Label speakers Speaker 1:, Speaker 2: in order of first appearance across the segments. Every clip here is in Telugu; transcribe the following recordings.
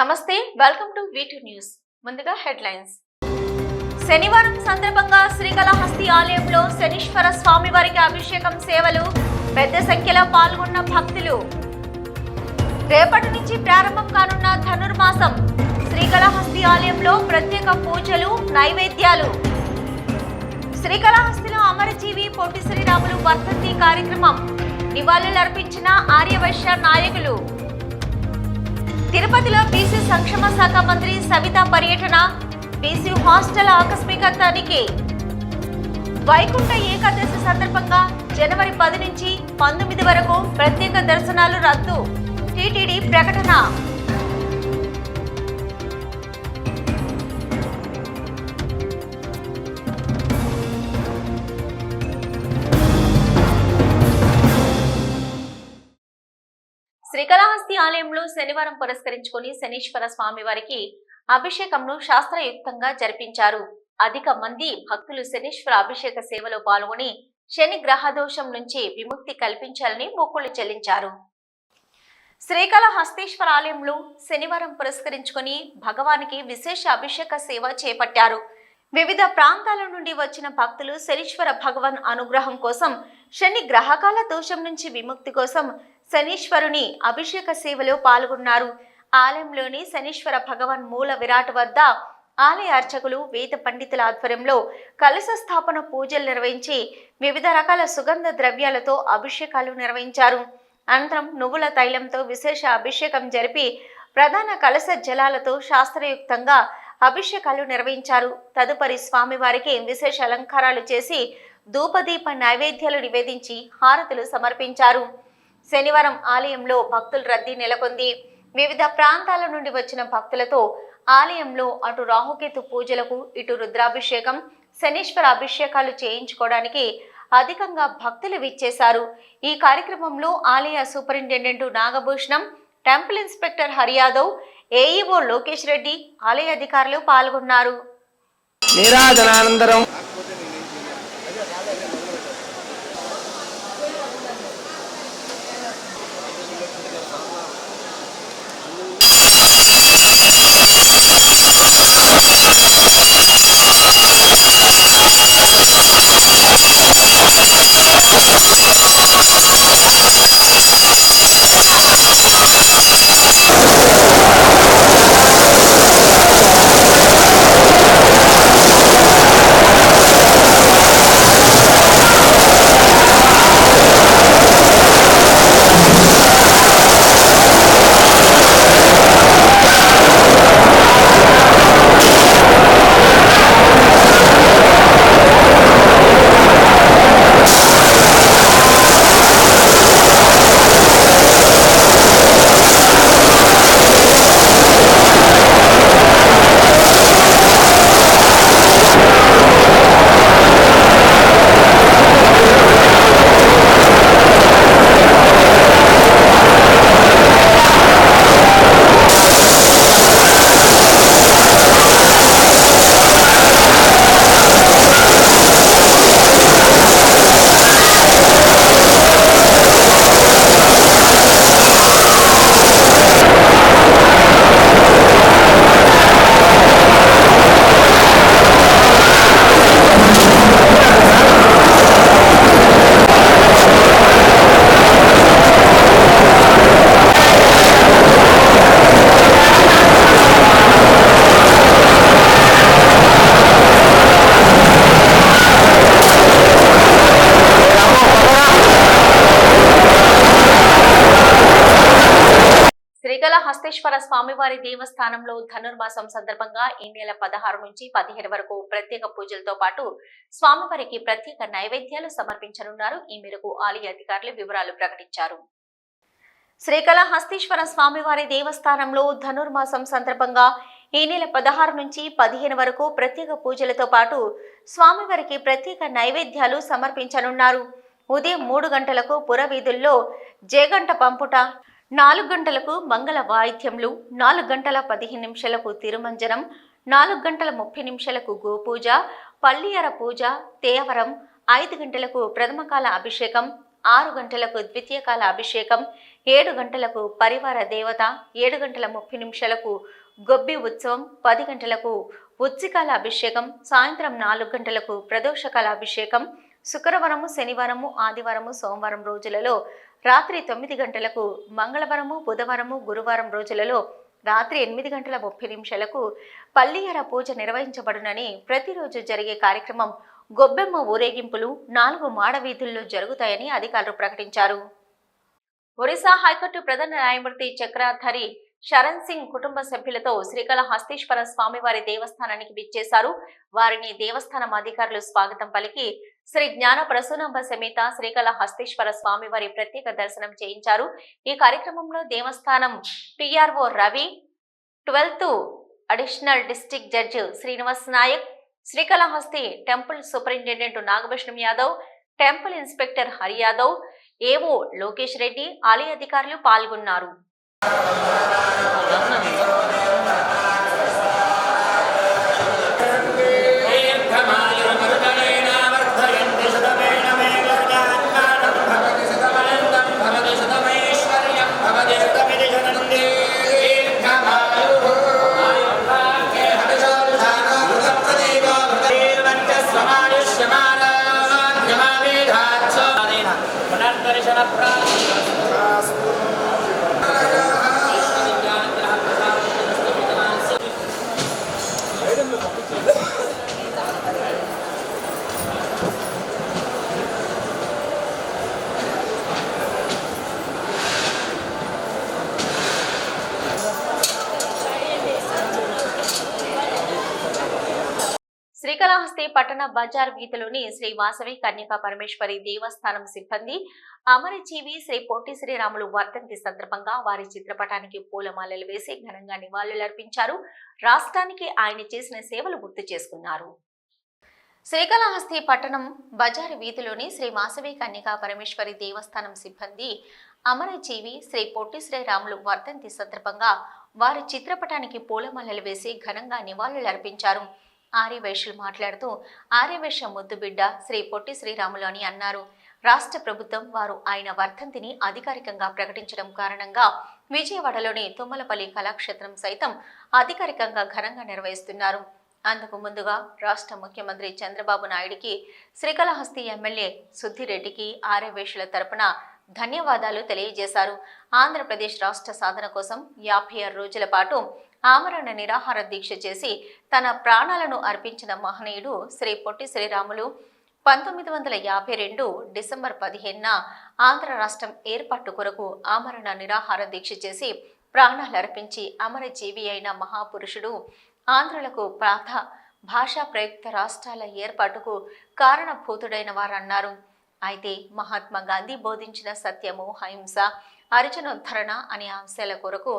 Speaker 1: నమస్తే welcome to V two news ముందుగా హెడ్లైన్స్ శనివారం సందర్భంగా శ్రీకళహస్తి ఆలయంలో శనీశ్వర స్వామివారికి అభిషేకం సేవలు పెద్ద సంఖ్యలో పాల్గొన్న భక్తులు. రేపటి నుంచి ప్రారంభం కానున్న ధనుర్మాసం. శ్రీకళహస్తి ఆలయంలో ప్రత్యేక పూజలు నైవేద్యాలు. శ్రీకళహస్తిలో అమరజీవి పొట్టి శ్రీరాములు వర్ధంతి కార్యక్రమం. నివాళులర్పించిన ఆర్యవైశ్య నాయకులు. తిరుపతిలో బీసీ సంక్షేమ శాఖ మంత్రి సవిత పర్యటన బీసీ హాస్టల్ ఆకస్మిక తనిఖీ వైకుంఠ ఏకాదశి సందర్భంగా జనవరి పది నుంచి పంతొమ్మిది వరకు ప్రత్యేక దర్శనాలు రద్దు. టీటీడీ ప్రకటన. ఆలయంలో శనివారం పురస్కరించుకుని శనీశ్వర స్వామివారికి అభిషేకంను శాస్త్రయుక్తంగా జరిపించారు. అధిక మంది భక్తులు శనీశ్వర అభిషేక సేవలో పాల్గొని శని గ్రహదోషం నుంచి విముక్తి కల్పించాలని మొక్కులు చెల్లించారు. శ్రీకాళహస్తీశ్వర ఆలయంలో శనివారం పురస్కరించుకొని భగవానికి విశేష అభిషేక సేవ చేపట్టారు. వివిధ ప్రాంతాల నుండి వచ్చిన భక్తులు శనీశ్వర భగవాన్ అనుగ్రహం కోసం శని గ్రహకాల దోషం నుంచి విముక్తి కోసం శనీశ్వరుని అభిషేక సేవలో పాల్గొన్నారు. ఆలయంలోని శనీశ్వర భగవాన్ మూల విరాట్ వద్ద ఆలయ అర్చకులు వేద పండితుల ఆధ్వర్యంలో కలశ స్థాపన పూజలు నిర్వహించి వివిధ రకాల సుగంధ ద్రవ్యాలతో అభిషేకాలు నిర్వహించారు. అనంతరం నువ్వుల తైలంతో విశేష అభిషేకం జరిపి ప్రధాన కలశ జలాలతో శాస్త్రయుక్తంగా అభిషేకాలు నిర్వహించారు. తదుపరి స్వామివారికి విశేష అలంకారాలు చేసి ధూపదీప నైవేద్యాలు నివేదించి హారతులు సమర్పించారు. శనివారం ఆలయంలో భక్తుల రద్దీ నెలకొంది. వివిధ ప్రాంతాల నుండి వచ్చిన భక్తులతో ఆలయంలో అటు రాహుకేతు పూజలకు ఇటు రుద్రాభిషేకం శనీశ్వర అభిషేకాలు చేయించుకోవడానికి అధికంగా భక్తులు విచ్చేశారు. ఈ కార్యక్రమంలో ఆలయ superintendent Nagabhushanam temple inspector Hariyadav AEO Lokesh Reddy ఆలయ అధికారులు పాల్గొన్నారు.
Speaker 2: నిరాజనానందరం
Speaker 1: శ్రీకాళహస్తేశ్వర స్వామివారి దేవస్థానంలో ధనుర్మాసం సందర్భంగా ఈ నెల పదహారు నుంచి పదిహేడు వరకు ప్రత్యేక పూజలతో పాటు స్వామివారికి ప్రత్యేక నైవేద్యాలు సమర్పించనున్నారు. ఈ మేరకు ఆలయ అధికారులు వివరాలు ప్రకటించారు. శ్రీకాళహస్తీశ్వర స్వామివారి దేవస్థానంలో ధనుర్మాసం సందర్భంగా ఈ నెల పదహారు నుంచి పదిహేను వరకు ప్రత్యేక పూజలతో పాటు స్వామివారికి ప్రత్యేక నైవేద్యాలు సమర్పించనున్నారు. ఉదయం మూడు గంటలకు పురవీధుల్లో జేగంట పంపుట నాలుగు గంటలకు మంగళ వాయిద్యములు నాలుగు గంటల పదిహేను నిమిషాలకు తిరుమంజనం నాలుగు గంటల ముప్పై నిమిషాలకు గోపూజ పల్లియర పూజ తేవరం ఐదు గంటలకు ప్రథమకాల అభిషేకం ఆరు గంటలకు ద్వితీయకాల అభిషేకం ఏడు గంటలకు పరివార దేవత ఏడు గంటల ముప్పై నిమిషాలకు గొబ్బి ఉత్సవం పది గంటలకు ఉత్సికాల అభిషేకం సాయంత్రం నాలుగు గంటలకు ప్రదోషకాల అభిషేకం శుక్రవారము శనివారము ఆదివారము సోమవారం రోజులలో రాత్రి తొమ్మిది గంటలకు మంగళవారము బుధవారము గురువారం రోజులలో రాత్రి ఎనిమిది గంటల ముప్పై నిమిషాలకు పల్లియర పూజ నిర్వహించబడునని ప్రతిరోజు జరిగే కార్యక్రమం గొబ్బెమ్మ ఊరేగింపులు నాలుగు మాడ వీధుల్లో జరుగుతాయని అధికారులు ప్రకటించారు. ఒరిస్సా హైకోర్టు ప్రధాన న్యాయమూర్తి చక్రాధారి శరణ్ సింగ్ కుటుంబ సభ్యులతో శ్రీకాళహస్తీశ్వర స్వామివారి దేవస్థానానికి విచ్చేశారు. వారిని దేవస్థానం అధికారులు స్వాగతం పలికి శ్రీ జ్ఞాన ప్రసూనంబ సమేత శ్రీకాళహస్తీశ్వర స్వామివారి ప్రత్యేక దర్శనం చేయించారు. ఈ కార్యక్రమంలో దేవస్థానం PRO Ravi twelfth additional district judge Srinivas Nayak Srikalahasti temple superintendent Nagabhushanam Yadav temple inspector Hari Yadav AO Lokesh Reddy ఆలయ అధికారులు పాల్గొన్నారు. పట్టణ బజార్ వీధిలోని శ్రీ వాసవి కన్యకా పరమేశ్వరి దేవస్థానం సిబ్బంది అమరజీవి శ్రీ పొట్టి శ్రీరాములు వర్ధంతి సందర్భంగా వారి చిత్రపటానికి పూలమాలలు వేసి ఘనంగా నివాళులర్పించారు రాష్ట్రానికి ఆయన చేసిన సేవలు గుర్తు చేసుకున్నారు. శ్రీకాళహస్తి పట్టణం బజార్ వీధిలోని శ్రీ వాసవి కన్యకా పరమేశ్వరి దేవస్థానం సిబ్బంది అమరజీవి శ్రీ పొట్టి శ్రీరాములు వర్ధంతి సందర్భంగా వారి చిత్రపటానికి పూలమాలలు వేసి ఘనంగా నివాళులర్పించారు ఆర్యవైశ్యులు మాట్లాడుతూ ఆర్యవైశ్య ముద్దుబిడ్డ శ్రీ పొట్టి శ్రీరాములు అని అన్నారు. రాష్ట్ర ప్రభుత్వం వారు ఆయన వర్ధంతిని అధికారికంగా ప్రకటించడం కారణంగా విజయవాడలోని తుమ్మలపల్లి కళాక్షేత్రం సైతం అధికారికంగా ఘనంగా నిర్వహిస్తున్నారు. అందుకు ముందుగా రాష్ట్ర ముఖ్యమంత్రి చంద్రబాబు నాయుడికి శ్రీకాళహస్తి ఎమ్మెల్యే సుద్దిరెడ్డికి ఆర్యవేషుల తరపున ధన్యవాదాలు తెలియజేశారు. ఆంధ్రప్రదేశ్ రాష్ట్ర సాధన కోసం యాభై ఆరు రోజుల పాటు ఆమరణ నిరాహార దీక్ష చేసి తన ప్రాణాలను అర్పించిన మహనీయుడు శ్రీ పొట్టి శ్రీరాములు పంతొమ్మిది వందల యాభై రెండు డిసెంబర్ పదిహేనున ఆంధ్ర రాష్ట్రం ఏర్పాటు కొరకు ఆమరణ నిరాహార దీక్ష చేసి ప్రాణాలు అర్పించి అమరజీవి అయిన మహాపురుషుడు ఆంధ్రులకు ప్రాత భాషా ప్రయుక్త రాష్ట్రాల ఏర్పాటుకు కారణభూతుడైన వారన్నారు. అయితే మహాత్మా గాంధీ బోధించిన సత్యము అహింస అర్జునోద్ధరణ అనే అంశాల కొరకు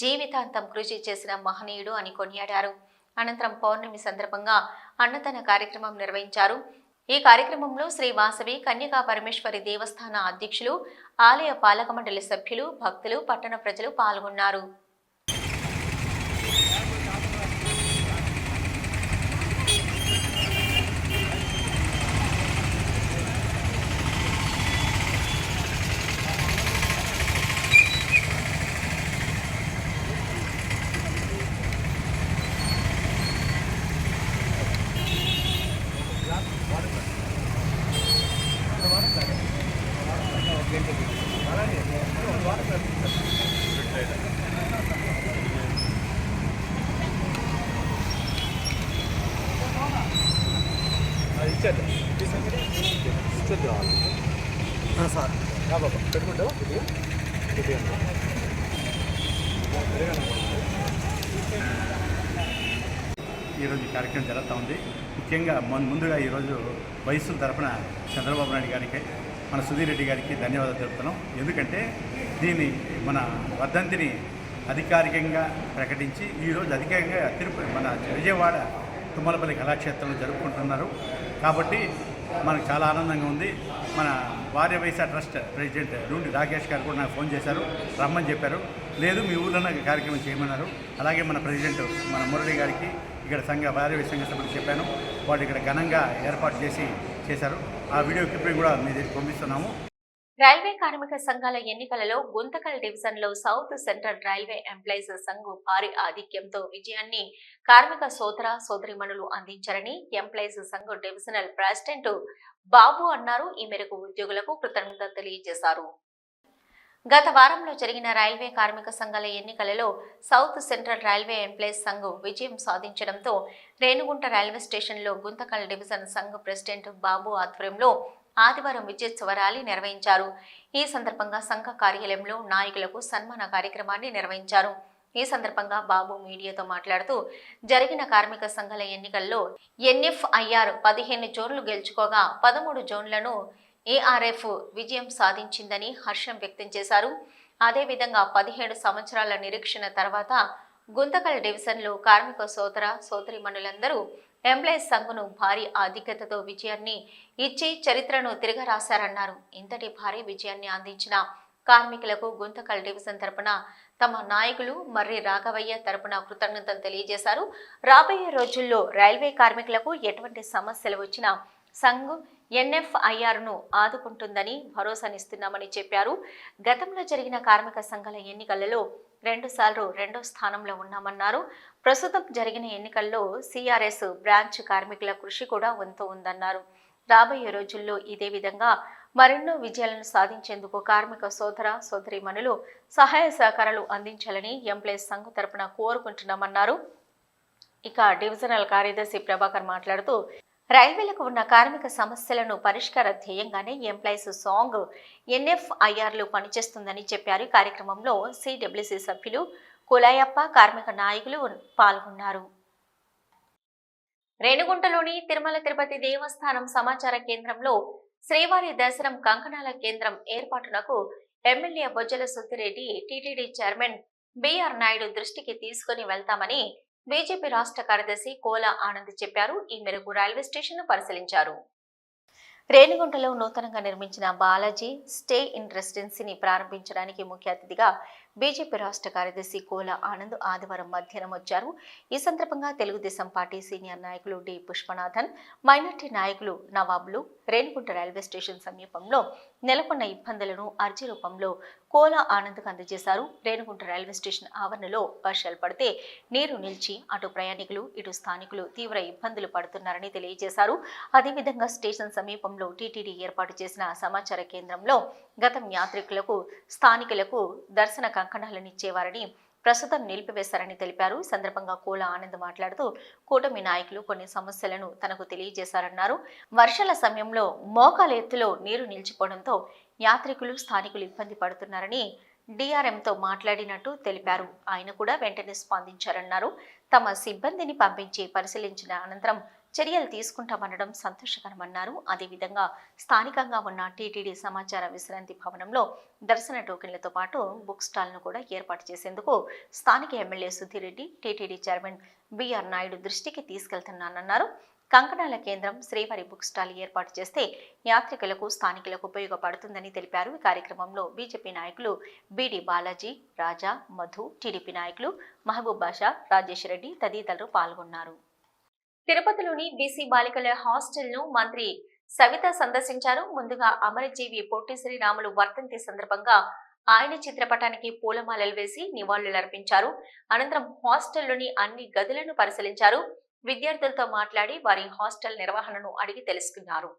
Speaker 1: జీవితాంతం కృషి చేసిన మహనీయుడు అని కొనియాడారు. అనంతరం పౌర్ణమి సందర్భంగా అన్నదాన కార్యక్రమం నిర్వహించారు. ఈ కార్యక్రమంలో శ్రీ వాసవి కన్యకా పరమేశ్వరి దేవస్థాన అధ్యక్షులు ఆలయ పాలక మండలి సభ్యులు భక్తులు పట్టణ ప్రజలు పాల్గొన్నారు
Speaker 3: సార్ బాబా పెట్టుకుంటావా కొద్దిగా కొద్దిగా
Speaker 4: ఈరోజు ఈ కార్యక్రమం జరుగుతూ ఉంది ముఖ్యంగా ముందుగా ఈరోజు వయస్సుల తరపున చంద్రబాబు నాయుడు గారికి మన సుధీర్ రెడ్డి గారికి ధన్యవాదాలు తెలుపుతున్నాం. ఎందుకంటే దీన్ని మన వర్ధంతిని అధికారికంగా ప్రకటించి ఈరోజు అధికారికంగా తిరుపతి మన విజయవాడ తుమ్మలపల్లి కళాక్షేత్రంలో జరుపుకుంటున్నారు. కాబట్టి మనకు చాలా ఆనందంగా ఉంది. మన వార్య వైసా ట్రస్ట్ ప్రెసిడెంట్ రూండి రాకేష్ గారు కూడా నాకు ఫోన్ చేశారు రమ్మని చెప్పారు. లేదు మీ ఊళ్ళో నాకు కార్యక్రమం చేయమన్నారు. అలాగే మన ప్రెసిడెంట్ మన మురళి గారికి ఇక్కడ సంఘ వార్య సంఘ సభ్యులకు చెప్పాను. వాళ్ళు ఇక్కడ ఘనంగా ఏర్పాటు చేసి చేశారు. ఆ వీడియో క్లిప్ని కూడా మీ దగ్గర పంపిస్తున్నాము.
Speaker 1: రైల్వే కార్మిక సంఘాల ఎన్నికలలో గుంతకల్ డివిజన్లో సౌత్ సెంట్రల్ రైల్వే ఎంప్లాయీస్ సంఘం భారీ ఆధిక్యంతో విజయాన్ని కార్మిక సోదర సోదరిమణులు అందించారని ఎంప్లాయీస్ సంఘం డివిజనల్ ప్రెసిడెంట్ బాబు అన్నారు. ఈ మేరకు ఉద్యోగులకు కృతజ్ఞత తెలియజేశారు. గత వారంలో జరిగిన రైల్వే కార్మిక సంఘాల ఎన్నికలలో south central railway employees Sangh విజయం సాధించడంతో రేణుగుంట రైల్వే స్టేషన్లో గుంతకల్ డివిజన్ సంఘ్ ప్రెసిడెంట్ బాబు ఆధ్వర్యంలో ఆదివారం విజయోత్సవ ర్యాలీ నిర్వహించారు. ఈ సందర్భంగా సంఘ కార్యాలయంలో నాయకులకు సన్మాన కార్యక్రమాన్ని నిర్వహించారు. ఈ సందర్భంగా బాబు మీడియాతో మాట్లాడుతూ జరిగిన కార్మిక సంఘాల ఎన్నికల్లో ఎన్ఎఫ్ఐఆర్ పదిహేను జోన్లు గెలుచుకోగా పదమూడు జోన్లను ఏఆర్ఎఫ్ విజయం సాధించిందని హర్షం వ్యక్తం చేశారు. అదేవిధంగా పదిహేడు సంవత్సరాల నిరీక్షణ తర్వాత గుంతకల్ డివిజన్లో కార్మిక సోదర సోదరిమణులందరూ ఎంప్లాయీస్ సంఘును భారీ ఆధిక్యతతో విజయాన్ని ఇచ్చి చరిత్రను తిరగరాశారన్నారు. ఇంతటి భారీ విజయాన్ని అందించిన కార్మికులకు గుంతకల్ డివిజన్ తరపున తమ నాయకులు మర్రి రాఘవయ్య తరపున కృతజ్ఞతలు తెలియజేశారు. రాబోయే రోజుల్లో రైల్వే కార్మికులకు ఎటువంటి సమస్యలు వచ్చినా సంఘం ఎన్ఎఫ్ఐఆర్ను ఆదుకుంటుందని భరోసానిస్తున్నామని చెప్పారు. గతంలో జరిగిన కార్మిక సంఘాల ఎన్నికలలో రెండుసార్లు రెండో స్థానంలో ఉన్నామన్నారు. ప్రస్తుతం జరిగిన ఎన్నికల్లో సిఆర్ఎస్ బ్రాంచ్ కార్మికుల కృషి కూడా వంతు ఉందన్నారు. రాబోయే రోజుల్లో ఇదే విధంగా మరెన్నో విజయాలను సాధించేందుకు కార్మిక సోదర సోదరిమణులు సహాయ సహకారాలు అందించాలని ఎంప్లాయీస్ సంఘ్ తరపున కోరుకుంటున్నామన్నారు. ఇక డివిజనల్ కార్యదర్శి ప్రభాకర్ మాట్లాడుతూ రైల్వేలకు ఉన్న కార్మిక సమస్యలను పరిష్కార ధ్యేయంగానే ఎంప్లాయీస్ సాంగ్ ఎన్ఎఫ్ఐఆర్లు పనిచేస్తుందని చెప్పారు. కార్యక్రమంలో సిడబ్ల్యూసి సభ్యులు కులాయప్ప కార్మిక నాయకులు పాల్గొన్నారు. రేణుగుంటలోని తిరుమల తిరుపతి దేవస్థానం సమాచార కేంద్రంలో శ్రీవారి దర్శనం కంకణాల కేంద్రం ఏర్పాటునకు MLA Bojjala Sudhireddy TTD chairman BR Naidu దృష్టికి తీసుకుని వెళ్తామని బీజేపీ రాష్ట్ర కార్యదర్శి కోల ఆనంద్ చెప్పారు. ఈ మేరకు రైల్వే స్టేషన్ పరిశీలించారు. రేణిగుంటలో నూతనంగా నిర్మించిన బాలాజీ స్టే ఇన్ రెసిడెన్సీని ప్రారంభించడానికి ముఖ్య అతిథిగా బీజేపీ రాష్ట్ర కార్యదర్శి కోల ఆనంద్ ఆదివారం మధ్యాహ్నం వచ్చారు. ఈ సందర్భంగా తెలుగుదేశం పార్టీ సీనియర్ నాయకులు డి పుష్పనాథన్ మైనార్టీ నాయకులు నవాబులు రేణిగుంట రైల్వే స్టేషన్ సమీపంలో నెలకొన్న ఇబ్బందులను అర్జీ రూపంలో కోలా ఆనంద్కు అందజేశారు. రేణుగుంట రైల్వే స్టేషన్ ఆవరణలో వర్షాలు పడితే నీరు నిలిచి అటు ప్రయాణికులు ఇటు స్థానికులు తీవ్ర ఇబ్బందులు పడుతున్నారని తెలియజేశారు. అదేవిధంగా స్టేషన్ సమీపంలో టీటీడీ ఏర్పాటు చేసిన సమాచార కేంద్రంలో గతం యాత్రికులకు స్థానికులకు దర్శన కంకణాలనిచ్చేవారని ప్రస్తుతం నిలిపివేశారని తెలిపారు. ఈ సందర్భంగా కోల ఆనంద్ మాట్లాడుతూ కూటమి నాయకులు కొన్ని సమస్యలను తనకు తెలియజేశారన్నారు. వర్షాల సమయంలో మోకాల ఎత్తులో నీరు నిలిచిపోవడంతో యాత్రికులు స్థానికులు ఇబ్బంది పడుతున్నారని డిఆర్ఎంతో మాట్లాడినట్టు తెలిపారు. ఆయన కూడా వెంటనే స్పందించారన్నారు. తమ సిబ్బందిని పంపించి పరిశీలించిన అనంతరం చర్యలు తీసుకుంటామనడం సంతోషకరమన్నారు. అదేవిధంగా స్థానికంగా ఉన్న టీటీడీ సమాచార విశ్రాంతి భవనంలో దర్శన టోకెన్లతో పాటు బుక్ స్టాల్ను కూడా ఏర్పాటు చేసేందుకు స్థానిక MLA Sudhireddy TTD chairman BR Naidu దృష్టికి తీసుకెళ్తున్నానన్నారు. కంకణాల కేంద్రం శ్రీవారి బుక్ స్టాల్ ఏర్పాటు చేస్తే యాత్రికులకు స్థానికులకు ఉపయోగపడుతుందని తెలిపారు. ఈ కార్యక్రమంలో బీజేపీ నాయకులు బీడి బాలాజీ రాజా మధు టీడీపీ నాయకులు మహబూబ్ బాషా రాజేష్ రెడ్డి తదితరులు పాల్గొన్నారు. తిరుపతిలోని బీసీ బాలికల హాస్టల్ను మంత్రి సవిత సందర్శించారు. ముందుగా అమరజీవి పొట్టి శ్రీరాములు వర్ధంతి సందర్భంగా ఆయన చిత్రపటానికి పూలమాలలు వేసి నివాళులర్పించారు. అనంతరం హాస్టల్లోని అన్ని గదులను పరిశీలించారు. విద్యార్థులతో మాట్లాడి వారి హాస్టల్ నిర్వహణను అడిగి తెలుసుకున్నారు.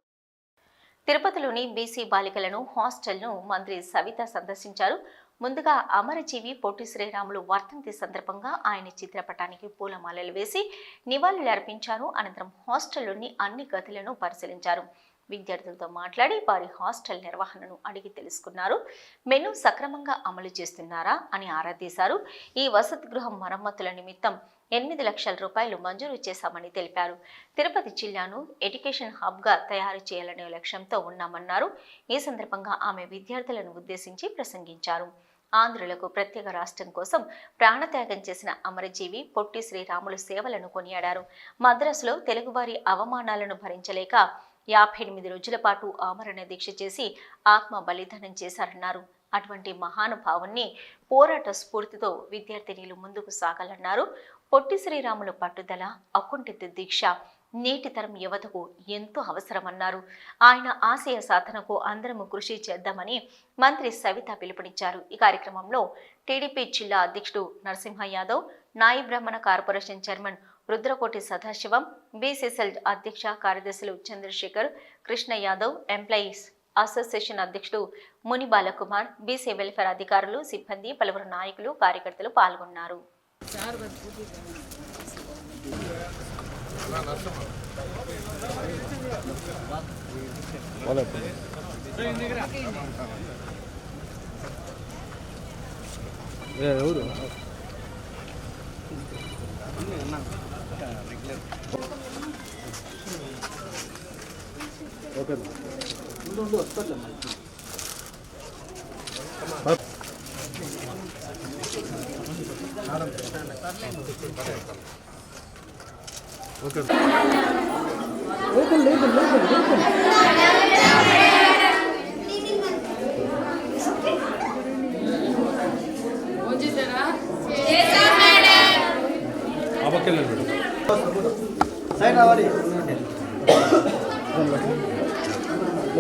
Speaker 1: తిరుపతిలోని బీసీ బాలికలను హాస్టల్ను మంత్రి సవిత సందర్శించారు. ముందుగా అమరజీవి పొట్టి శ్రీరాములు వర్ధంతి సందర్భంగా ఆయన చిత్రపటానికి పూలమాలలు వేసి నివాళులు అర్పించారు. అనంతరం హాస్టల్లోని అన్ని గదులను పరిశీలించారు. విద్యార్థులతో మాట్లాడి వారి హాస్టల్ నిర్వహణను అడిగి తెలుసుకున్నారు. మెను సక్రమంగా అమలు చేస్తున్నారా అని ఆరా తీశారు. ఈ వసతి గృహం మరమ్మతుల నిమిత్తం ఎనిమిది లక్షల రూపాయలు మంజూరు చేశామని తెలిపారు. తిరుపతి జిల్లాను ఎడ్యుకేషన్ హబ్గా తయారు చేయాలనే లక్ష్యంతో ఉన్నామన్నారు. ఈ సందర్భంగా ఆమె విద్యార్థులను ఉద్దేశించి ప్రసంగించారు. ఆంధ్రులకు ప్రత్యేక రాష్ట్రం కోసం ప్రాణత్యాగం చేసిన అమరజీవి పొట్టి శ్రీరాములు సేవలను కొనియాడారు. మద్రాసులో తెలుగువారి అవమానాలను భరించలేక యాభై ఎనిమిది రోజుల పాటు ఆమరణ దీక్ష చేసి ఆత్మ బలిదానం చేశారన్నారు. అటువంటి మహానుభావుణ్ణి పోరాట స్ఫూర్తితో విద్యార్థినీలు ముందుకు సాగాలన్నారు. పొట్టి శ్రీరాముల పట్టుదల అకుంఠిత దీక్ష నేటి తరం యువతకు ఎంతో అవసరమన్నారు. ఆయన ఆశయ సాధనకు అందరము కృషి చేద్దామని మంత్రి సవిత పిలుపునిచ్చారు. ఈ కార్యక్రమంలో టీడీపీ జిల్లా అధ్యక్షుడు Narasimha Yadav Nayi Brahmana corporation chairman Rudrakoti Sadasivam BCCL అధ్యక్ష కార్యదర్శులు చంద్రశేఖర్ కృష్ణ యాదవ్ ఎంప్లాయీస్ అసోసియేషన్ అధ్యక్షుడు ముని బాలకుమార్ బీసీ వెల్ఫేర్ అధికారులు సిబ్బంది పలువురు నాయకులు కార్యకర్తలు పాల్గొన్నారు.
Speaker 3: ఎవరు ఓకే ఓకే
Speaker 5: సైడ్ రావాలి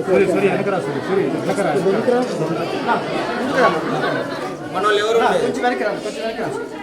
Speaker 3: సూరి సూరి వెనకరా సూరి సూరి వెనకరా
Speaker 5: మన వాళ్ళు ఎవరు కొంచెం కొంచెం
Speaker 3: వెనకరా పో.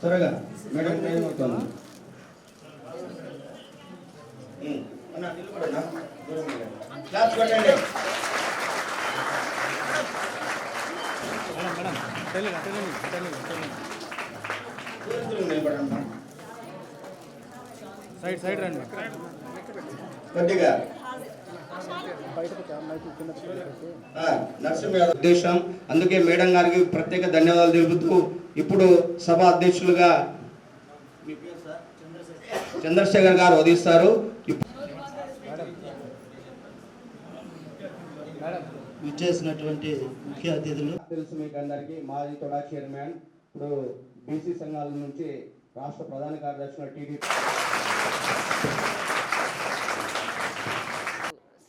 Speaker 5: త్వరగా. మేడం టైం వెళ్ళండి. క్లాస్ కొట్టండి.
Speaker 3: సైడ్ సైడ్ రండి.
Speaker 5: కొద్దిగా నరసింహ ఉద్దేశం. అందుకే మేడం గారికి ప్రత్యేక ధన్యవాదాలు తెలుపుతూ ఇప్పుడు సభ అధ్యక్షులుగా చంద్రశేఖర్ గారు వదిస్తారు
Speaker 6: విచ్చేసినటువంటి ముఖ్య అతిథులు.
Speaker 5: తెలుసు మీకు అందరికీ మాజీ తొడా చైర్మన్ ఇప్పుడు బీసీ సంఘాల నుంచి రాష్ట్ర ప్రధాన కార్యదర్శి టీడీపీ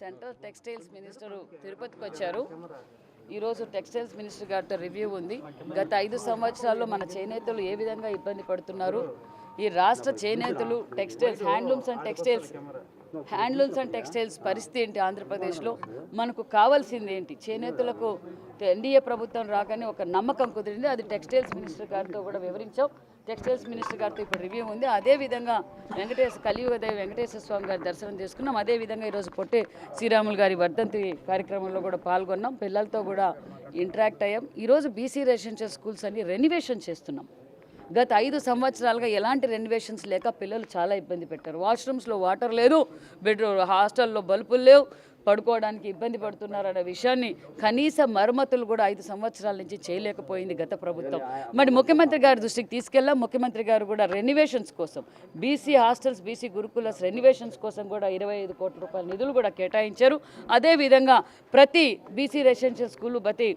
Speaker 7: సెంట్రల్ టెక్స్టైల్స్ మినిస్టర్ తిరుపతికి వచ్చారు. ఈరోజు టెక్స్టైల్స్ మినిస్టర్ గారితో రివ్యూ ఉంది. గత ఐదు సంవత్సరాల్లో మన చేనేతలు ఏ విధంగా ఇబ్బంది పడుతున్నారు? ఈ రాష్ట్ర చేనేతలు textiles handlooms and textiles handlooms and textiles పరిస్థితి ఏంటి ఆంధ్రప్రదేశ్లో? మనకు కావాల్సింది ఏంటి? చేనేతలకు ఎన్డీఏ ప్రభుత్వం రాగానే ఒక నమ్మకం కుదిరింది. అది టెక్స్టైల్స్ మినిస్టర్ గారితో కూడా వివరించాం. టెక్స్టైల్స్ మినిస్టర్ గారితో ఇప్పుడు రివ్యూ ఉంది. అదే విధంగా వెంకటేశ్వర కలియుగదేవి వెంకటేశ్వర స్వామి గారి దర్శనం చేసుకున్నాం. అదే విధంగా ఈరోజు పొట్టే శ్రీరాములు గారి వర్ధంతి కార్యక్రమంలో కూడా పాల్గొన్నాం. పిల్లలతో కూడా ఇంటరాక్ట్ అయ్యాం. ఈరోజు బీసీ రెసిడెన్షియల్ స్కూల్స్ అన్ని రెనివేషన్ చేస్తున్నాం. గత ఐదు సంవత్సరాలుగా ఎలాంటి రెనివేషన్స్ లేక పిల్లలు చాలా ఇబ్బంది పెట్టారు. వాష్రూమ్స్లో వాటర్ లేదు బెడ్రూమ్ హాస్టల్లో బల్బులు లేవు పడుకోవడానికి ఇబ్బంది పడుతున్నారనే విషయాన్ని కనీస మరమ్మతులు కూడా ఐదు సంవత్సరాల నుంచి చేయలేకపోయింది గత ప్రభుత్వం. మరి ముఖ్యమంత్రి గారి దృష్టికి తీసుకెళ్ళాం ముఖ్యమంత్రి గారు కూడా రెనివేషన్స్ కోసం BC hostels BC gurukuls renovations కోసం కూడా ఇరవై ఐదు కోట్ల రూపాయల నిధులు కూడా కేటాయించారు. అదేవిధంగా ప్రతి బీసీ రెసిడెన్షియల్ స్కూల్ ప్రతి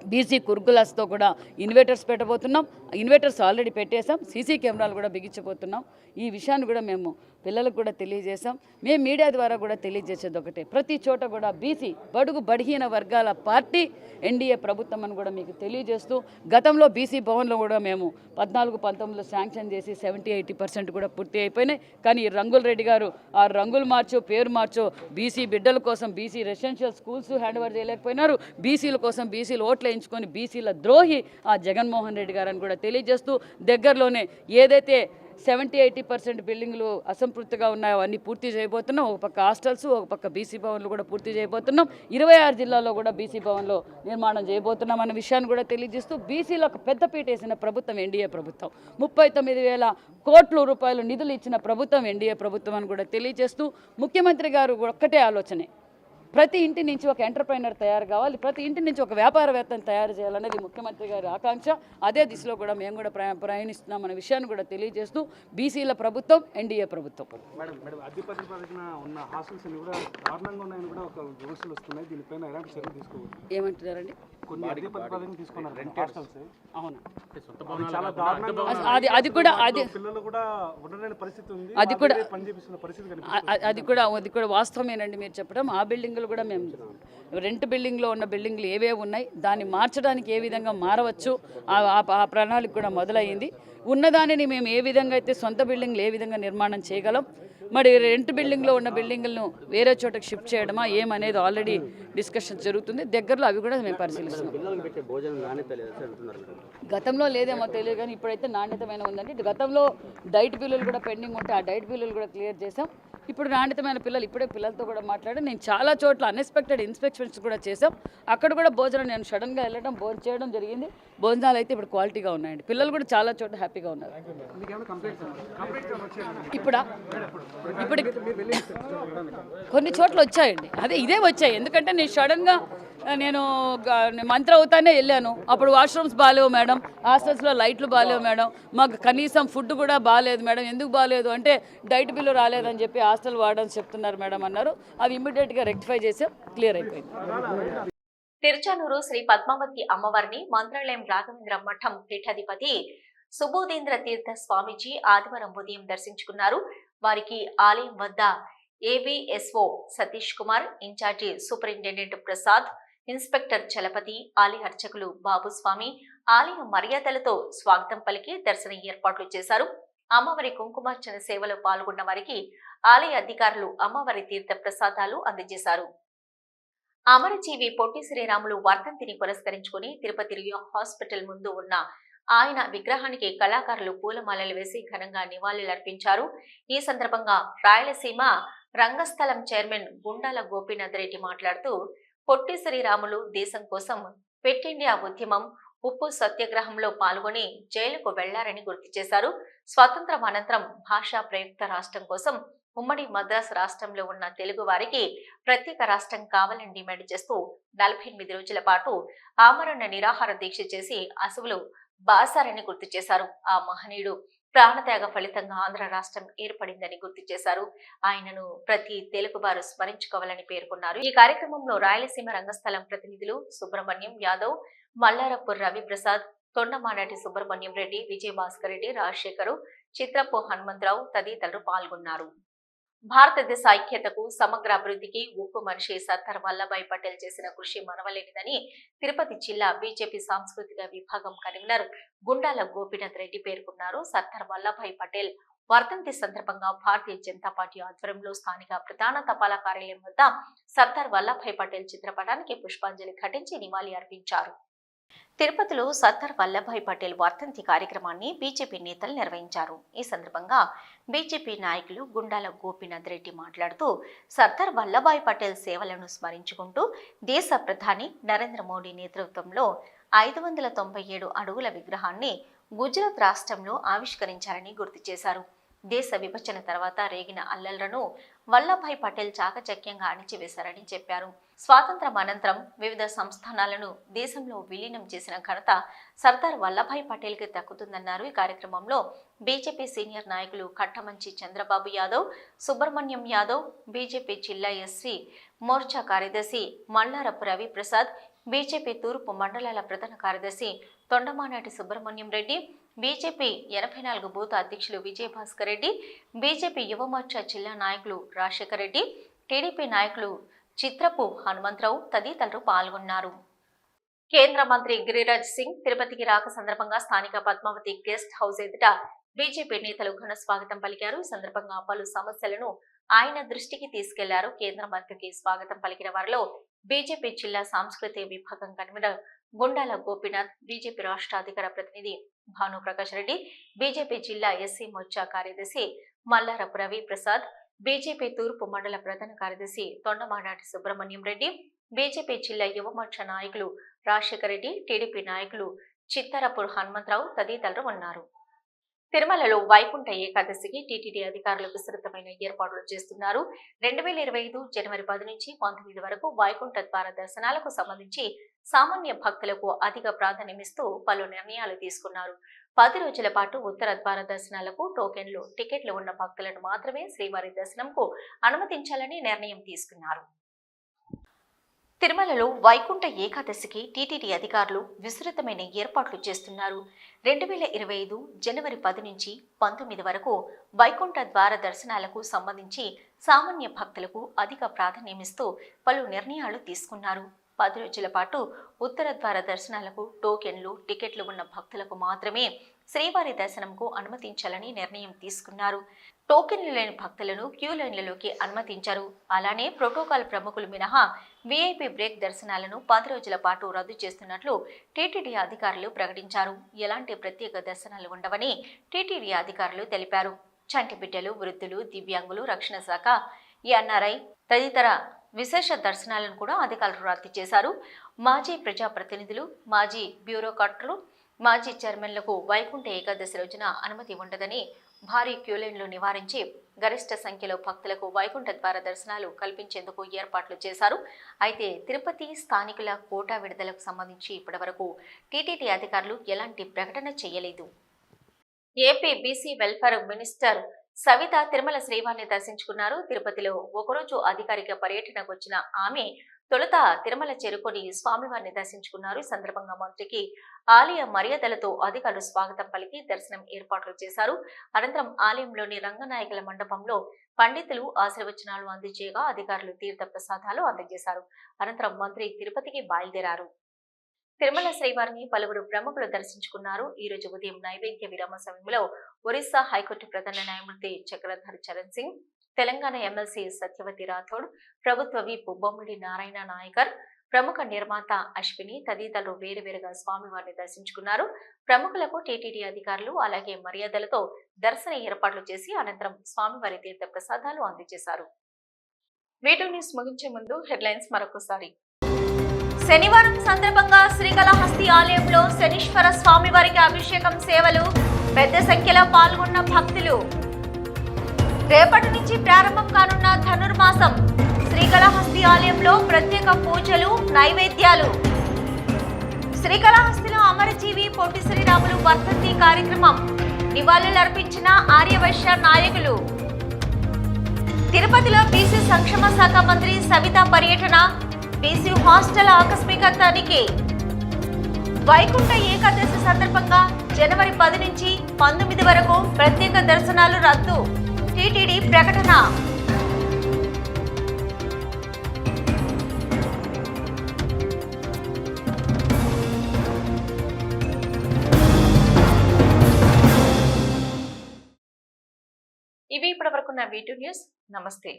Speaker 7: బీసీ కుర్గులస్తో కూడా ఇన్వేటర్స్ పెట్టబోతున్నాం. ఇన్వర్టర్స్ ఆల్రెడీ పెట్టేశాం సీసీ కెమెరాలు కూడా బిగించబోతున్నాం. ఈ విషయాన్ని కూడా మేము పిల్లలకు కూడా తెలియజేశాం. మేము మీడియా ద్వారా కూడా తెలియజేసేది ఒకటే. ప్రతి చోట కూడా బీసీ బడుగు బడిహీన వర్గాల పార్టీ ఎన్డీఏ ప్రభుత్వం అని కూడా మీకు తెలియజేస్తూ గతంలో బీసీ భవన్లో కూడా మేము పద్నాలుగు పంతొమ్మిదిలో శాంక్షన్ చేసి సెవెంటీ ఎయిటీ పర్సెంట్ కూడా పూర్తి అయిపోయినాయి. కానీ రంగుల రెడ్డి గారు ఆ రంగులు మార్చో పేరు మార్చో బీసీ బిడ్డల కోసం BC residential schools hand over చేయలేకపోయినారు. బీసీల కోసం బీసీలు ఓట్లు వేయించుకొని బీసీల ద్రోహి ఆ జగన్మోహన్ రెడ్డి గారని కూడా తెలియజేస్తూ దగ్గరలోనే ఏదైతే సెవెంటీ ఎయిటీ పర్సెంట్ బిల్డింగ్లు అసంపూర్తిగా ఉన్నాయో అన్నీ పూర్తి చేయబోతున్నాం. ఒక పక్క హాస్టల్స్ ఒక పక్క బీసీ భవన్లు కూడా పూర్తి చేయబోతున్నాం. ఇరవై ఆరు జిల్లాల్లో కూడా బీసీ భవన్లో నిర్మాణం చేయబోతున్నాం అన్న విషయాన్ని కూడా తెలియజేస్తూ బీసీలకు పెద్దపీట వేసిన ప్రభుత్వం ఎన్డీఏ ప్రభుత్వం. ముప్పై తొమ్మిది వేల కోట్ల రూపాయలు నిధులు ఇచ్చిన ప్రభుత్వం ఎన్డీఏ ప్రభుత్వం అని కూడా తెలియజేస్తూ ముఖ్యమంత్రి గారు ఒక్కటే ఆలోచనే. ప్రతి ఇంటి నుంచి ఒక ఎంటర్ప్రైనర్ తయారు కావాలి ప్రతి ఇంటి నుంచి ఒక వ్యాపారవేత్తను తయారు చేయాలనేది ముఖ్యమంత్రి గారి ఆకాంక్ష. అదే దిశలో కూడా మేము కూడా ప్రయా ప్రయాణిస్తున్నాం అనే విషయాన్ని కూడా తెలియజేస్తూ బీసీల ప్రభుత్వం ఎన్డీఏ ప్రభుత్వం. ఏమంటున్నారండి?
Speaker 3: కొన్ని తీసుకున్నారు అది చాలా దారుణంగా
Speaker 7: అది- అది అది కూడా అది
Speaker 3: పిల్లలు కూడా ఉండలేని పరిస్థితి ఉంది.
Speaker 7: అది కూడా-
Speaker 3: పరిస్థితి
Speaker 7: అది కూడా అది కూడా వాస్తవమేనండి మీరు చెప్పడం. ఆ బిల్డింగులు కూడా మేము రెంట్ బిల్డింగ్లో ఉన్న బిల్డింగ్లు ఏవే ఉన్నాయి దాన్ని మార్చడానికి ఏ విధంగా మారవచ్చు ఆ- ప్రణాళిక కూడా మొదలయ్యింది ఉన్నదానిని మేము ఏ విధంగా అయితే సొంత బిల్డింగ్లు ఏ విధంగా నిర్మాణం చేయగలం మరి రెంట్ బిల్డింగ్లో ఉన్న బిల్డింగులను వేరే చోటకి షిఫ్ట్ చేయడమా ఏమనేది ఆల్రెడీ డిస్కషన్ జరుగుతుంది. దగ్గరలో అవి కూడా మేము పరిశీలిస్తున్నాం. గతంలో లేదేమో తెలియదు కానీ ఇప్పుడైతే నాణ్యతమైన ఉందండి. గతంలో డైట్ బిల్లులు కూడా పెండింగ్ ఉంటే ఆ డైట్ బిల్లులు కూడా క్లియర్ చేసాం ఇప్పుడు నాణ్యతమైన పిల్లలు ఇప్పుడే పిల్లలతో కూడా మాట్లాడి నేను చాలా చోట్ల అన్ఎక్స్పెక్టెడ్ ఇన్స్పెక్షన్స్ కూడా చేసాం అక్కడ కూడా భోజనం నేను సడన్గా వెళ్ళడం భోజనం చేయడం జరిగింది. భోజనాలు అయితే ఇప్పుడు క్వాలిటీగా ఉన్నాయండి. పిల్లలు కూడా చాలా చోట్ల హ్యాపీగా ఉన్నారు. ఇప్పుడా? ఇప్పుడు కొన్ని చోట్ల వచ్చాయండి. అదే ఇదే వచ్చాయి. ఎందుకంటే నేను సడన్గా నేను గ- నేను మంత్రి అవుతానే వెళ్ళాను. అప్పుడు వాష్రూమ్స్ బాగాలేవు మేడం. హాస్టల్స్లో లైట్లు బాగాలేవు మేడం. మాకు కనీసం ఫుడ్ కూడా బాగాలేదు మేడం. ఎందుకు బాగాలేదు అంటే డైట్ బిల్లు రాలేదని చెప్పి హాస్టల్ వార్డన్స్ చెప్తున్నారు మేడం అన్నారు. అవి ఇమ్మీడియట్గా రెక్టిఫై చేసి క్లియర్ అయిపోయింది.
Speaker 1: తిరుచానూరు శ్రీ పద్మావతి అమ్మవారిని మంత్రాలయం రాఘవేంద్ర మఠం పీఠాధిపతి సుబోధేంద్ర తీర్థ స్వామీజీ ఆదివారం ఉదయం దర్శించుకున్నారు. వారికి ఆలయం వద్ద ABSO Satish Kumar incharge superintendent Prasad inspector Chalapathi ఆలయ అర్చకులు బాబుస్వామి ఆలయ మర్యాదలతో స్వాగతం పలికి దర్శన ఏర్పాట్లు చేశారు. అమ్మవారి కుంకుమార్చన సేవలో పాల్గొన్న వారికి ఆలయ అధికారులు అమ్మవారి తీర్థ ప్రసాదాలు అందజేశారు. అమరజీవి పొట్టి శ్రీరాములు వర్ధంతిని పురస్కరించుకుని తిరుపతి రియో హాస్పిటల్ ముందు ఉన్న ఆయన విగ్రహానికి కళాకారులు పూలమాలలు వేసి ఘనంగా నివాళులర్పించారు. ఈ సందర్భంగా రాయలసీమ రంగస్థలం చైర్మన్ గుండాల గోపీనాథ్ రెడ్డి మాట్లాడుతూ పొట్టి శ్రీరాములు దేశం కోసం పెట్టిండియా ఉద్యమం ఉప్పు సత్యాగ్రహంలో పాల్గొని జైలుకు వెళ్ళారని గుర్తు చేశారు. స్వాతంత్రం అనంతరం భాషా ప్రయుక్త రాష్ట్రం కోసం ఉమ్మడి మద్రాసు రాష్ట్రంలో ఉన్న తెలుగు వారికి ప్రత్యేక రాష్ట్రం కావాలని డిమాండ్ చేస్తూ నలభై ఎనిమిది రోజుల పాటు ఆమరణ నిరాహార దీక్ష చేసి అసువులు బాసారని గుర్తు చేశారు. ఆ మహనీయుడు ప్రాణత్యాగ ఫలితంగా ఆంధ్ర రాష్ట్రం ఏర్పడిందని గుర్తు చేశారు. ఆయనను ప్రతి తెలుగువారు స్మరించుకోవాలని పేర్కొన్నారు. ఈ కార్యక్రమంలో రాయలసీమ రంగస్థలం ప్రతినిధులు సుబ్రహ్మణ్యం యాదవ్ మల్లారపూర్ రవిప్రసాద్ తొండమానాటి సుబ్రహ్మణ్యం రెడ్డి విజయభాస్కర్ రెడ్డి రాజశేఖరు చిత్రపు హనుమంతరావు తదితరులు పాల్గొన్నారు. భారతదేశ ఐక్యతకు సమగ్ర అభివృద్ధికి ఉక్కు మనిషి సర్దార్ వల్లభాయ్ పటేల్ చేసిన కృషి మనవలేనిదని తిరుపతి జిల్లా బీజేపీ సాంస్కృతిక విభాగం కన్వీనర్ గుండాల గోపీనాథ్ రెడ్డి పేర్కొన్నారు. సర్దార్ వల్లభాయ్ పటేల్ వర్ధంతి సందర్భంగా భారతీయ జనతా పార్టీ ఆధ్వర్యంలో స్థానిక ప్రధాన తపాలా కార్యాలయం వద్ద సర్దార్ వల్లభాయ్ పటేల్ చిత్రపటానికి పుష్పాంజలి ఘటించి నివాళి అర్పించారు. తిరుపతిలో సర్దార్ వల్లభాయ్ పటేల్ వర్ధంతి కార్యక్రమాన్ని బీజేపీ నేతలు నిర్వహించారు. ఈ సందర్భంగా బీజేపీ నాయకులు గుండాల గోపీనాథ్ రెడ్డి మాట్లాడుతూ సర్దార్ వల్లభాయ్ పటేల్ సేవలను స్మరించుకుంటూ దేశ ప్రధాని నరేంద్ర మోడీ నేతృత్వంలో ఐదు వందల తొంభై ఏడు అడుగుల విగ్రహాన్ని గుజరాత్ రాష్ట్రంలో ఆవిష్కరించారని గుర్తు చేశారు. దేశ విభజన తర్వాత రేగిన అల్లలను వల్లభాయ్ పటేల్ చాకచక్యంగా అణిచివేశారని చెప్పారు. స్వాతంత్రం అనంతరం వివిధ సంస్థానాలను దేశంలో విలీనం చేసిన ఘనత సర్దార్ వల్లభాయ్ పటేల్కి దక్కుతుందన్నారు. ఈ కార్యక్రమంలో బీజేపీ సీనియర్ నాయకులు కట్టమంచి చంద్రబాబు యాదవ్ సుబ్రహ్మణ్యం యాదవ్ బీజేపీ జిల్లా ఎస్సీ మోర్చా కార్యదర్శి మల్లారపు రవి ప్రసాద్ బీజేపీ తూర్పు మండలాల ప్రధాన కార్యదర్శి తొండమానాటి సుబ్రహ్మణ్యం రెడ్డి బీజేపీ ఎనభై నాలుగు బూత్ అధ్యక్షులు విజయభాస్కర్ రెడ్డి బీజేపీ యువమోర్చా జిల్లా నాయకులు రాజశేఖర్ రెడ్డి టీడీపీ నాయకులు చిత్రపు హనుమంతరావు తదితరులు పాల్గొన్నారు. కేంద్ర మంత్రి గిరిరాజ్ సింగ్ తిరుపతికి రాక సందర్భంగా స్థానిక పద్మావతి గెస్ట్ హౌస్ ఎదుట బీజేపీ నేతలు ఘన స్వాగతం పలికారు. ఈ సందర్భంగా పలు సమస్యలను ఆయన దృష్టికి తీసుకెళ్ళారు. కేంద్ర మంత్రికి స్వాగతం పలికిన వారిలో బీజేపీ జిల్లా సాంస్కృతిక విభాగం కన్వీనర్ గుండాల గోపీనాథ్ బీజేపీ రాష్ట్ర అధికార ప్రతినిధి భాను ప్రకాష్ రెడ్డి బీజేపీ జిల్లా ఎస్సీ మోర్చా కార్యదర్శి మల్లారపు రవి ప్రసాద్ బీజేపీ తూర్పు మండల ప్రధాన కార్యదర్శి తొండమానాటి సుబ్రహ్మణ్యం రెడ్డి బీజేపీ జిల్లా యువమోర్చా నాయకులు రాజశేఖర రెడ్డి టీడీపీ నాయకులు చిత్తరపూర్ హనుమంతరావు తదితరులు ఉన్నారు. తిరుమలలో వైకుంఠ ఏకాదశికి టీటీడీ అధికారులు విస్తృతమైన ఏర్పాట్లు చేస్తున్నారు. రెండు వేల ఇరవై ఐదు జనవరి పది నుంచి పంతొమ్మిది వరకు వైకుంఠ ద్వార దర్శనాలకు సంబంధించి సామాన్య భక్తులకు అధిక ప్రాధాన్యమిస్తూ పలు నిర్ణయాలు తీసుకున్నారు. పది రోజుల పాటు ఉత్తర ద్వార దర్శనాలకు టోకెన్లు టికెట్లు ఉన్న భక్తులను మాత్రమే శ్రీవారి దర్శనంకు అనుమతించాలని నిర్ణయం తీసుకున్నారు. తిరుమలలో వైకుంఠ ఏకాదశికి టీటీడీ అధికారులు విస్తృతమైన ఏర్పాట్లు చేస్తున్నారు. రెండు వేల ఇరవై ఐదు జనవరి పది నుంచి పంతొమ్మిది వరకు వైకుంఠ ద్వార దర్శనాలకు సంబంధించి సామాన్య భక్తులకు అధిక ప్రాధాన్యమిస్తూ పలు నిర్ణయాలు తీసుకున్నారు. పది రోజుల పాటు ఉత్తర ద్వార దర్శనాలకు టోకెన్లు టికెట్లు ఉన్న భక్తులకు మాత్రమే శ్రీవారి దర్శనంకు అనుమతించాలని నిర్ణయం తీసుకున్నారు. టోకెన్లు లేని భక్తులను క్యూ లైన్లలోకి అనుమతించారు. అలానే ప్రోటోకాల్ ప్రముఖులు మినహా వీఐపీ బ్రేక్ దర్శనాలను పది రోజుల పాటు రద్దు చేస్తున్నట్లు టీటీడీ అధికారులు ప్రకటించారు. ఎలాంటి ప్రత్యేక దర్శనాలు ఉండవని టీటీడీ అధికారులు తెలిపారు. చంటి బిడ్డలు వృద్ధులు దివ్యాంగులు రక్షణ శాఖ ఎన్ఆర్ఐ తదితర విశేష దర్శనాలను కూడా అధికారులు రద్దు చేశారు. మాజీ ప్రజాప్రతినిధులు మాజీ బ్యూరోక్రాట్లు మాజీ చైర్మన్లకు వైకుంఠ ఏకాదశి రోజున అనుమతి ఉండదని భారీ క్యూలైన్లు నివారించి గరిష్ట సంఖ్యలో భక్తులకు వైకుంఠ ద్వార దర్శనాలు కల్పించేందుకు ఏర్పాట్లు చేశారు. అయితే తిరుపతి స్థానికుల కోటా విడుదలకు సంబంధించి ఇప్పటివరకు టీటీడీ అధికారులు ఎలాంటి ప్రకటన చేయలేదు. AP BC welfare minister Savitha Tirumala శ్రీవారిని దర్శించుకున్నారు. తిరుపతిలో ఒకరోజు అధికారిక పర్యటనకు వచ్చిన ఆమె తొలుత తిరుమల చేరుకొని స్వామివారిని దర్శించుకున్నారు. సందర్భంగా మంత్రికి ఆలయ మర్యాదలతో అధికారులు స్వాగతం పలికి దర్శనం ఏర్పాట్లు చేశారు. అనంతరం ఆలయంలోని రంగనాయకుల మండపంలో పండితులు ఆశీర్వచనాలు అందించేగా అధికారులు తీర్థ ప్రసాదాలు అందజేశారు. అనంతరం మంత్రి తిరుపతికి బయలుదేరారు. తిరుమల శ్రీవారిని పలువురు ప్రముఖులు దర్శించుకున్నారు. ఈ రోజు ఉదయం నైవేద్య విరామ సమయంలో ఒరిస్సా హైకోర్టు ప్రధాన న్యాయమూర్తి చక్రధర్ చరణ్ సింగ్ తెలంగాణ ఎమ్మెల్సీ సత్యవతి రాథోడ్ ప్రభుత్వ విప్ బొమ్మిడి నారాయణ నాయకర్ ప్రముఖ నిర్మాత అశ్విని తదితరులు వేరువేరుగా స్వామివారిని దర్శించుకున్నారు. ప్రముఖులకు టీటీడీ అధికారులు అలాగే మర్యాదలతో దర్శన ఏర్పాట్లు చేసి అనంతరం స్వామివారి తీర్థ ప్రసాదాలు అందజేశారు. వీడియో న్యూస్ ముగించే ముందు హెడ్లైన్స్ మరొకసారి. శనివారం సందర్భంగా శ్రీకాళహస్తి ఆలయంలో శనీశ్వర స్వామివారికి అభిషేకం సేవలు పెద్ద సంఖ్యలో పాల్గొన్న భక్తులు. రేపటి నుంచి ప్రారంభం కానున్న ధనుర్మాసం శ్రీకాళహస్తి ఆలయంలో ప్రత్యేక పూజలు నైవేద్యాలు. శ్రీకాళహస్తిలో అమరజీవి పొట్టి శ్రీరాములు వర్ధంతి కార్యక్రమం నివాళులర్పించిన ఆర్యవైశ్య నాయకులు. తిరుపతిలో బీసీ సంక్షేమ శాఖ మంత్రి సవిత పర్యటన బీసీ హాస్టల్ ఆకస్మిక తనిఖీ వైకుంఠ ఏకాదశి సందర్భంగా జనవరి పది నుంచి పంతొమ్మిది వరకు ప్రత్యేక దర్శనాలు రద్దు. టీటీడీ ప్రకటన. ఇవి ఇప్పటి వరకున్న వీటూ న్యూస్. నమస్తే.